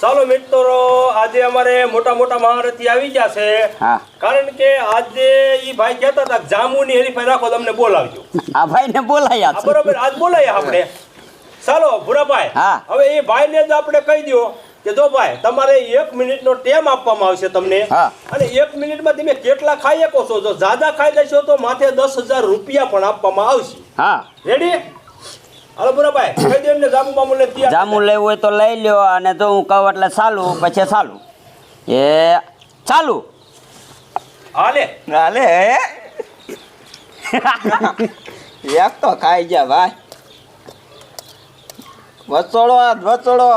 ચાલો મિત્રો આજે અમારે મોટા મોટા મહારથી આવી ગયા છે. કારણ કે આજે ઈ ભાઈ કહેતા હતા જામુ ની હરીફાઈ રાખો તમને બોલાવજો. આ ભાઈને બોલાયા આ બરોબર આજ બોલાય આપણે. ચાલો ભુરાભાઈ. હવે એ ભાઈ ને જ આપણે કહી દો કે જો ભાઈ તમારે એક મિનિટ નો ટેમ આપવામાં આવશે તમને. અને એક મિનિટમાં તમે કેટલા ખાઈ શકો છો? જો જાદા ખાઈ લેશો તો માથે દસ હજાર રૂપિયા પણ આપવામાં આવશે. હા. રેડી હાલો ભૂરાભાઈ કહી દો એમને જામુ લેવું હોય તો લઈ લ્યો અને જો હું કહું એટલે ચાલુ પછી ચાલુ. એ ચાલુ. હાલે. હાલે એક તો ખાઈ ગયા ભાઈ. વચોડો વચોડો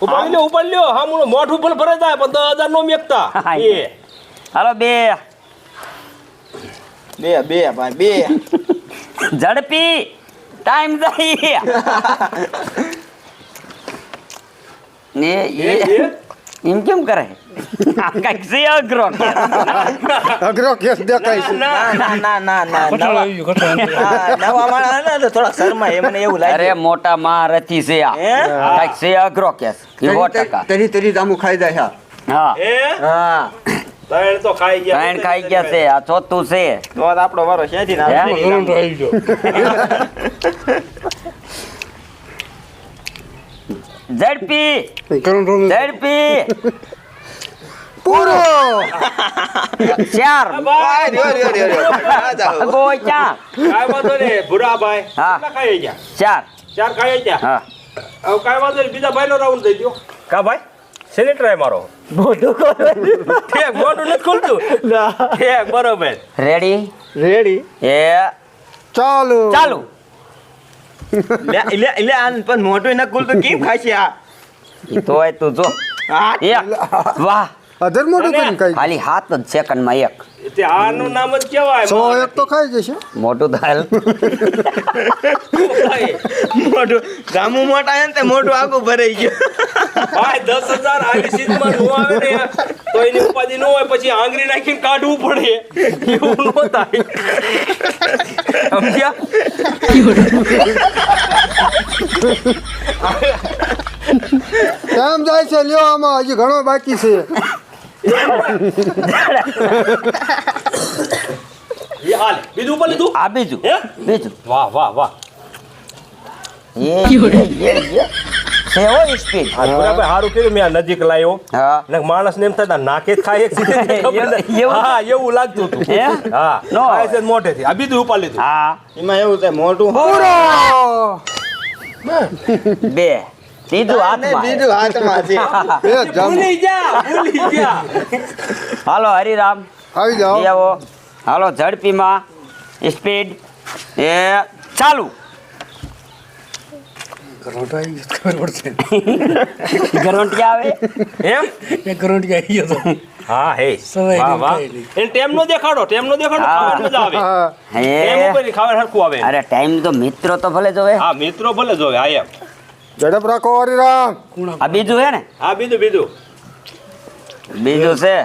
ઉપાડી લ્યો ઉપાડી લ્યો. હા મું મોઢું પણ ભરે જાય પણ દસ હજાર નો મેકતા. હા. એ. હાલો બે. બે બે ભાઈ બે. ઝડપી. ટાઈમ જાય ને એ. એમ કેમ કરે? કંઈક છે અઘરો અઘરો કેસ દેખાય છે. ના, ના ના ના ના નવા માણસ ને થોડા શરમા એ મને એવું અરે લાગે મોટા મહારથી છે આ? કંઈક છે અઘરો કેસ. એ સો ટકા. તરી તરી દામુ ખાઈ જાય હા. એ હા. ત્રણ તો ખાઈ ગયા. ત્રણ ખાઈ ગયા છે આ ચોથું છે. તો આપણો વારો શેથી ના હે? આવે? ઝડપી! ઝડપી! પૂરો! ચાર. આ રહ્યો, રહ્યો, રહ્યો, રહ્યો. આ જાઓ. ગોય ચાર. કાંઈ વાંધો નહીં ભૂરાભાઈ હા. કેટલા ખાઈ ગયા? ચાર. ચાર ખાઈ ગયા? હા. હવે કાંઈ વાંધો બીજા ભાઈનો રાઉન્ડ દઈ દો કા ભાઈ? શેની ટ્રાય મારો. ઠેક મોઢું નથી ખુલતું? ઠેક બરોબર. રેડી રેડી એ. ચાલુ. ચાલુ. લે લે લે આન પણ મોટું ન ખુલતું. કેમ ખાશે આ? તોય તો જો. આ વાહ અધર મોટું કેમ ખાલી હાથ જ સેકન્ડમાં એક. તે આનું નામ જ કેવાય સો એક તો ખાઈ જશે. મોટું દાલ. મોટું જામુ મોટા ને તે મોટું આખું ભરાઈ ગયું. ભાઈ દસ હજાર આવી સીધમાં નો આવે ને તો એની ઉપાધિ ન હોય પછી આંગળી નાખીને કાઢવું પડે. એવું ન થાય. સમજ્યા? કેમ જાય છે? લ્યો આમાં હજી ઘણો બાકી છે. એ હાલ બીજું ઉપર લીધું? આ બીજું. હે? બીજું. વાહ વાહ વાહ. એ એ એ એ. છે હો સ્પીડ. આ બરાબર સારું કર્યું મેં નજીક લાવ્યો હા. માણસ ને એમ થતા નાકે જ ખાય એક સીધે. ખબર નહીં. એવું? હા એવું લાગતું હતું. હે? હા નો. ખાય છે મોઢેથી આ બીજું હા હાથમાં. બીજું હાથમાં છે. ભૂલી જા ભૂલી જા હાલો હરિરામ. આવી જાઓ. આવો. હાલો ઝડપીમાં. સ્પીડ. એ ચાલુ. ગરોન્ટ ક્યાં આવે? એમ? હા હે. સવાય વાહ વાહ. એને ટેમ નો દેખાડો ટેમ નો દેખાડો હા. મજા આવે. હા. ટેમ હે ઉપર ખાવાનું હરખું આવે. અરે ટાઈમ તો મિત્રો તો ભલે જોવે. હા મિત્રો ભલે જોવે હા એમ. ઝડપ રાખો હરિરામ. આ બીજું હે ને? હા બીજું બીજું. બીજું છે.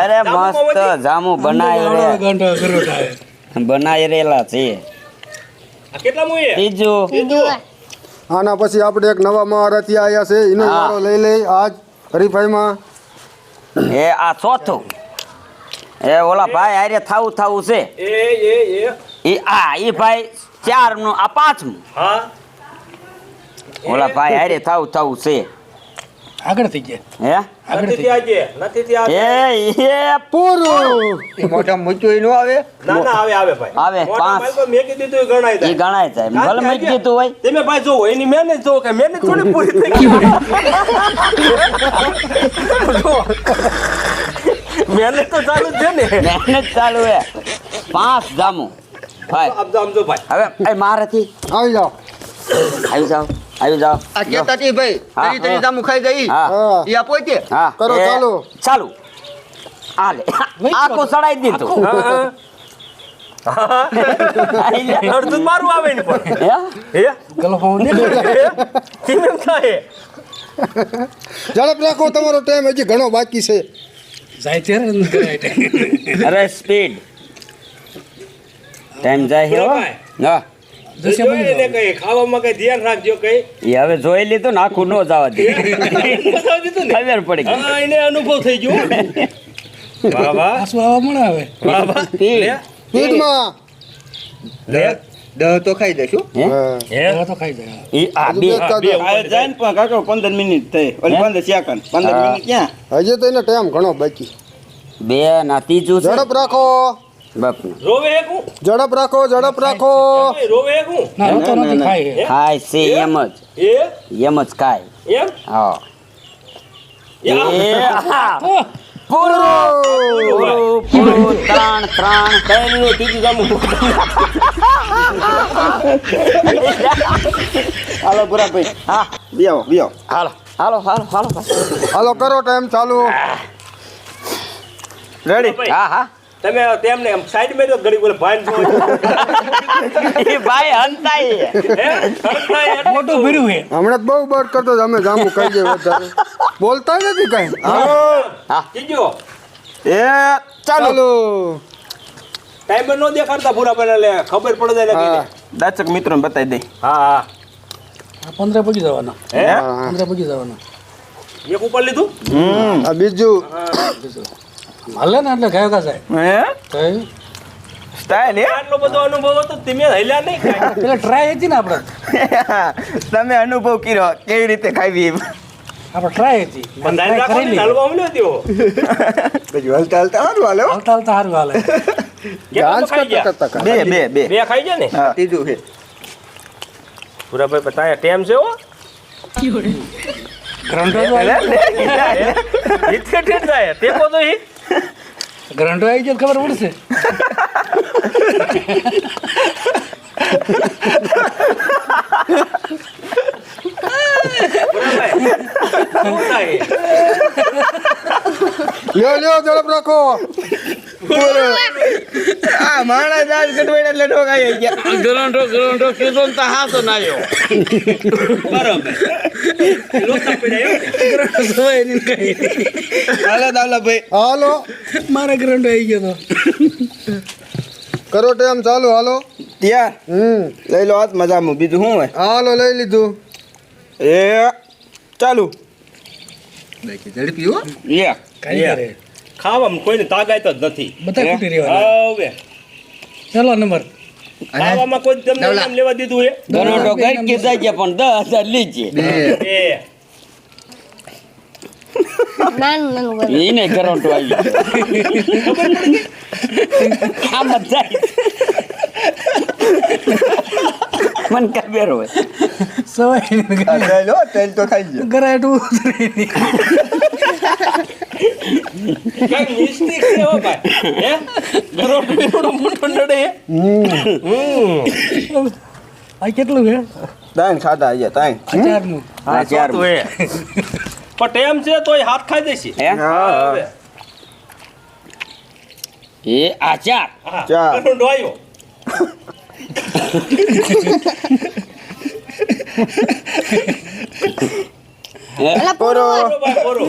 અરે મસ્ત જામુ બનાવી રે. બનાવી રેલા છે. બીજું? આના પછી આપણે એક નવા મહારથી આવ્યા છે એનો. લઈ લઈ આજ હરીફાઈમાં. એ આ ચોથું. એ ઓલા ભાઈ હારે થાવું થાવું છે. એ એ એ. એ આ એ ભાઈ ચારનું આ પાંચમું. હા. ઓલા ભાઈ આરે થાવું થાવું છે. આગળ થઈ ગયા. હે? આગળ થઈ ગયા નથી ત્યાં એ એ પૂરું. મોટા મૂચ્યું નો આવે? ના ના આવે આવે ભાઈ. આવે, પાંચ. ભાઈ તો દીધું એ ગણાય એ જાય. ગણાય જાય. ભલે મેં કીધું હોય. તમે ભાઈ જોવો એની મહેનત જો કે મહેનત થોડી પૂરી થઈ ગઈ. મહેનત તો ચાલુ જ છે ને. મહેનત ચાલુ હે. પાંચ જામો. ભાઈ આમ જો ભાઈ. હવે એ મારાથી. આવી જાઓ. આવી જાઓ આવી જાઓ. આ કેતા તી ભાઈ. તરી તરી જામુ ખાઈ ગઈ. હા. હા ઈ આપો તે હા. કરો, ચાલુ. ચાલુ. આલે. આખું સડાઈ દીધું. હા, હા. લે. અડધું મારું આવે ને પણ. હે? હે? ગલફાઉં ને કેમ થાય? ઝડપ રાખો તમારો ટાઈમ હજી ઘણો બાકી છે. જાય ત્યારે અરે સ્પીડ ટાઈમ જાય હો. કઈ ખાવામાં કઈ ધ્યાન રાખજો કઈ એ હવે જોઈ લીધું ને આખું ન જવા દે ખબર પડી ગઈ એને અનુભવ થઈ ગયો વાહ વાહ આંસુ આવવા મળે હવે વાહ વાહ સ્પીડમાં લે દહ તો ખાઈ દઈશું હે. તો ખાઈ જાય ઈ આ બે જાય પણ કાકા પંદર મિનિટ થઈ. ઓલી હે? પંદર સેકન્ડ. પંદર હા. મિનિટ ક્યાં? હજી તો એનો ટાઈમ ઘણો બાકી. બે ના ત્રીજું છે. ઝડપ રાખો. બાપનું રોવે એક ઝડપ રાખો ઝડપ રાખો. રોવે એક ના રોતો નથી ખાય છે. ખાય છે એમ જ. એમ જ ખાય. એમ? હા. એ હા. પૂરું પૂરું પૂરું ત્રણ ત્રણ ત્રીજું જામું. હાલો ગુરાભાઈ હા. બિયાવો બીઓ. હાલો. હાલો હાલો હાલો. હાલો કરો ટાઈમ ચાલુ. રેડી હા હા. તમે તેમને સાઈડ મેં તો ઘડી બોલે ભાઈ ને એ ભાઈ હંતાઈ હે? એટલે મોટું ભર્યું છે હમણાં બહુ બળ કરતો અમે જામું કહી દે વધારે બોલતા નથી કઈ. કીજો એ ચાલો. ટાઈમ નો દેખાડતા પૂરા પહેલા એટલે ખબર પડે જાય હા. લગી દાચક મિત્રોને બતાવી દઈ હા હા. આ પંદરે પગી જવાના. હે? હા. પંદરે પગી જવાના. એક ઉપર લીધું? હમ. આ બીજું. હાલે ને એટલે કયો હે? સ્ટાઈલ આટલો બધો અનુભવ હતો તમે હલ્યા નહીં. પેલા ટ્રાય હતી ને આપણે. તમે અનુભવ કર્યો કેવી રીતે ખાવી આપણે ટ્રાય હતી. પણ try ધ્યાન રાખો ને, કરેલી. હલવા મળ્યો ત્યો. પછી હલતા હલતા સારું હાલો હાલતા હાલતા સારું હાલે. ડાન્સ ખાઈ કરતા કરતા બે બે બે. બે ખાઈ ગયા ને? હા ત્રીજું છે. પૂરાભાઈ બતાયા ટેમ છે હો. ગ્રંથો તો ગ્રંથો આવી જાય ખબર પડશે. લ્યો લ્યો ઝડપ રાખો. આ એટલે ઠોકાઈ ગયા. ગ્રોન્ડો ગ્રોન્ડો કીધો ને તો હાથો ના બરોબર. હાલો. દાવલા ભાઈ હાલો મારે ગ્રાઉન્ડ આવી ગયો તો. કરો ટાઈમ ચાલો હાલો. ત્યાં હમ. લઈ લો હાથ મજામાં. બીજું શું હોય? હાલો લઈ લીધું. એ ચાલુ. ખાવામાં કોઈને તાકાત જ નથી. બધા ચાલો નંબર. ખાવામાં કોઈ તમને નામ લેવા દીધું એ દોનો કઈ કીધા છે પણ દસ હજાર લીજે એ નાનું બોલો. એને આવી મને ખબર હોય. તેલ તો ખાઈ ગયો આ કેટલું છે તાઈન ખાધા અહીંયા તાઈન આ ચારનું હા ચાર. ચાર એ પણ ટેમ છે તોય હાથ ખાઈ દેશે હે હા હવે એ આ ચાર હા ચાર. ગરોડ આવ્યો પેલા પોરો બોલો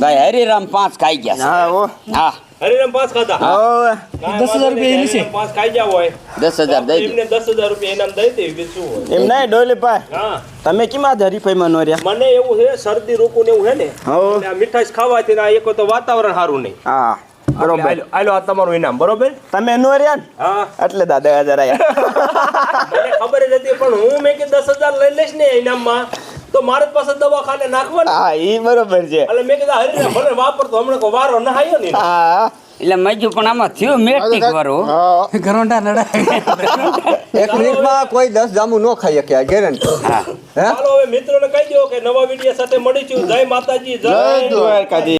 ભાઈ હરિરામ પાંચ ખાઈ ગયા હા ઓ હા. હરિરામ પાંચ ખાધા? હવે. દસ હજાર રૂપિયા એની છે? પાંચ ખાઈ ગયા હોય. દસ હજાર દઈ એમને દસ હજાર રૂપિયા ઇનામ દઈ દેવી શું હોય? એમ નહીં ડોલીભાઈ હા. તમે કેમ આજ હરીફાઈમાં નો રહ્યા? મને એવું છે શરદી રોકું ને એવું છે ને હો. મીઠાઈ ખાવાથી ના એક તો વાતાવરણ સારું નહીં. હા બરોબર. આલો આલો આ તમારું ઇનામ બરોબર? તમે નો રહ્યા ને? હા. એટલે દાદા હજાર આયા. મને ખબર જ હતી પણ હું મેં કે દસ હજાર લઈ લઈશ ને ઇનામમાં. તો મારે પાસે દવાખાને નાખવાનું. હા એ બરોબર છે. એટલે મેં કીધા હરીને ભલે વાપરતો હમણાં કોઈ વારો ના આવ્યો ને. હા. એટલે મજુ પણ આમાં થયું મેટ્રિક વાળું હા. ગરોંટા નડાય. એક મિનિટમાં કોઈ દસ જામુ ન ખાઈ શકે ગેરંટી હા. હવે ચાલો હવે મિત્રોને કહી દો કે નવા વીડિયો સાથે મળીશું. જય માતાજી જય જય દ્વારકાજી